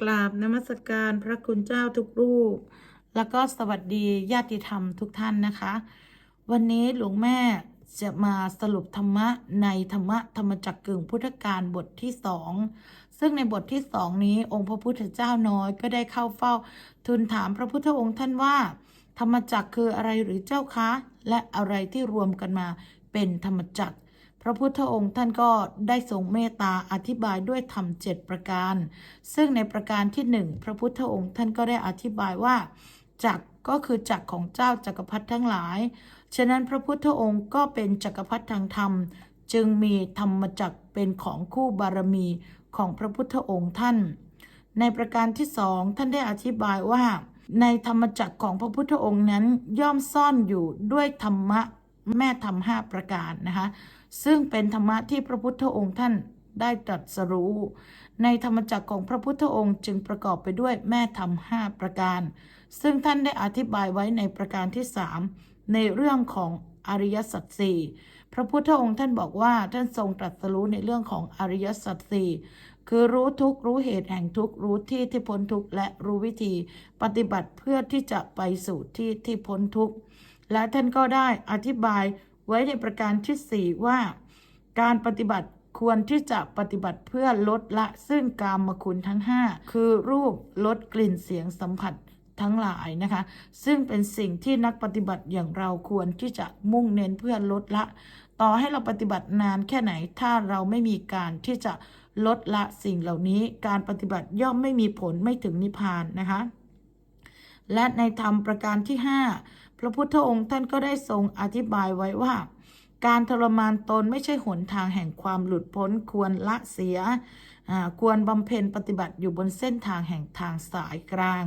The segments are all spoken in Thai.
กราบนมัสการพระคุณเจ้าทุกรูป แล้วก็สวัสดีญาติธรรมทุกท่านนะคะ วันนี้หลวงแม่จะมาสรุปธรรมะในธรรมะธรรมจักรกึ่งพุทธการบทที่สองซึ่งในบทที่สองนี้องค์พระพุทธเจ้าน้อยก็ได้เข้าเฝ้า ทูลถามพระพุทธองค์ท่านว่า ธรรมจักรคืออะไรหรือเจ้าคะ และอะไรที่รวมกันมาเป็นธรรมจัก รพระพุทธองค์ท่านก็ได้ทรงเมตตาอธิบายด้วยธรรมเจ็ดประการ ซึ่งในประการที่หนึ่งพระพุทธองค์ท่านก็ได้อธิบายว่าจักก็คือจักของเจ้าจักรพรรดิทั้งหลาย ฉะนั้นพระพุทธองค์ก็เป็นจักรพรรดิทางธรรม จึงมีธรรมจักเป็นของคู่บารมีของพระพุทธองค์ท่าน ในประการที่สองท่านได้อธิบายว่า ในธรรมจักรของพระพุทธองค์นั้นย่อมซ่อนอยู่ด้วยธรรมะ แม่ธรรมห้าประการนะคะซึ่งเป็นธรรมะที่พระพุทธองค์ท่านได้ตรัสรู้ ในธรรมจักรของพระพุทธองค์จึงประกอบไปด้วยแม่ธรรมห้าประการ ซึ่งท่านได้อธิบายไว้ในประการที่สามในเรื่องของอริยสัจสี่พระพุทธองค์ท่านบอกว่าท่านทรงตรัสรู้ในเรื่องของอริยสัจสี่คือรู้ทุกข์รู้เหตุแห่งทุกข์รู้ที่ที่พ้นทุกข์และรู้วิธี ปฏิบัติเพื่อที่จะไปสู่ที่ที่พ้นทุกข์ และท่านก็ได้อธิบายไว้ในประการที่สี่ว่า การปฏิบัติควรที่จะปฏิบัติเพื่อลดละซึ่งกามคุณทั้ง 5 คือรูปลดกลิ่นเสียงสัมผัสทั้งหลายนะคะ ซึ่งเป็นสิ่งที่นักปฏิบัติอย่างเราควรที่จะมุ่งเน้นเพื่อลดละ ต่อให้เราปฏิบัตินานแค่ไหนถ้าเราไม่มีการที่จะลดละสิ่งเหล่านี้ การปฏิบัติย่อมไม่มีผลไม่ถึงนิพพานนะคะ และในธรรมประการที่ 5 พระพุทธองค์ท่านก็ได้ทรงอธิบายไว้ว่า การทรมานตนไม่ใช่หนทางแห่งความหลุดพ้นควรละเสีย ควรบำเพ็ญปฏิบัติอยู่บนเส้นทางแห่งทางสายกลาง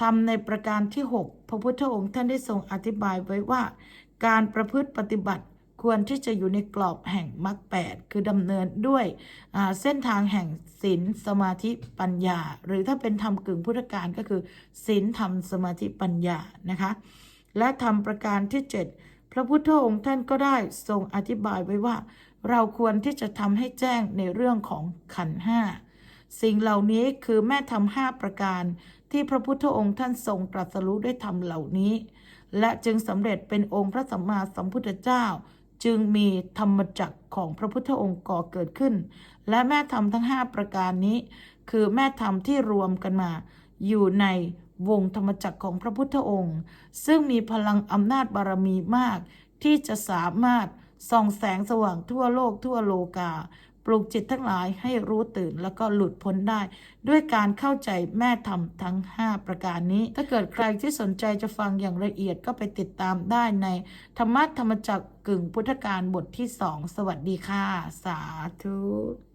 ทำในประการที่ 6 พระพุทธองค์ท่านได้ทรงอธิบายไว้ว่า การประพฤติปฏิบัติควรที่จะอยู่ในกรอบแห่งมรรคแปดคือดำเนินด้วยเส้นทางแห่งศีลสมาธิปัญญา หรือถ้าเป็นธรรมกึ่งพุทธการก็คือศีลธรรมสมาธิปัญญานะคะ และธรรมประการที่7พระพุทธองค์ท่านก็ได้ทรงอธิบายไว้ว่า เราควรที่จะทำให้แจ้งในเรื่องของขันห้าสิ่งเหล่านี้คือแม่ธรรมห้าประการ ที่พระพุทธองค์ท่านทรงตรัสรู้ด้วยธรรมเหล่านี้ และจึงสำเร็จเป็นองค์พระสัมมาสัมพุทธเจ้า จึงมีธรรมจักรของพระพุทธองค์ก่อเกิดขึ้น และแม่ธรรมทั้ง 5 ประการนี้ คือแม่ธรรมที่รวมกันมา อยู่ใน วงธรรมจักรของพระพุทธองค์ ซึ่งมีพลังอำนาจบารมีมาก ที่จะสามารถส่องแสงสว่างทั่วโลกทั่วโลกา ปลุกจิตทั้งหลายให้รู้ตื่นแล้วก็หลุดพ้นได้ ด้วยการเข้าใจแม่ธรรมทั้ง 5 ประการนี้ ถ้าเกิดใครที่สนใจจะฟังอย่างละเอียดก็ไปติดตามได้ในธรรมะธรรมจักรกึ่งพุทธการบทที่2สวัสดีค่ะ สาธุ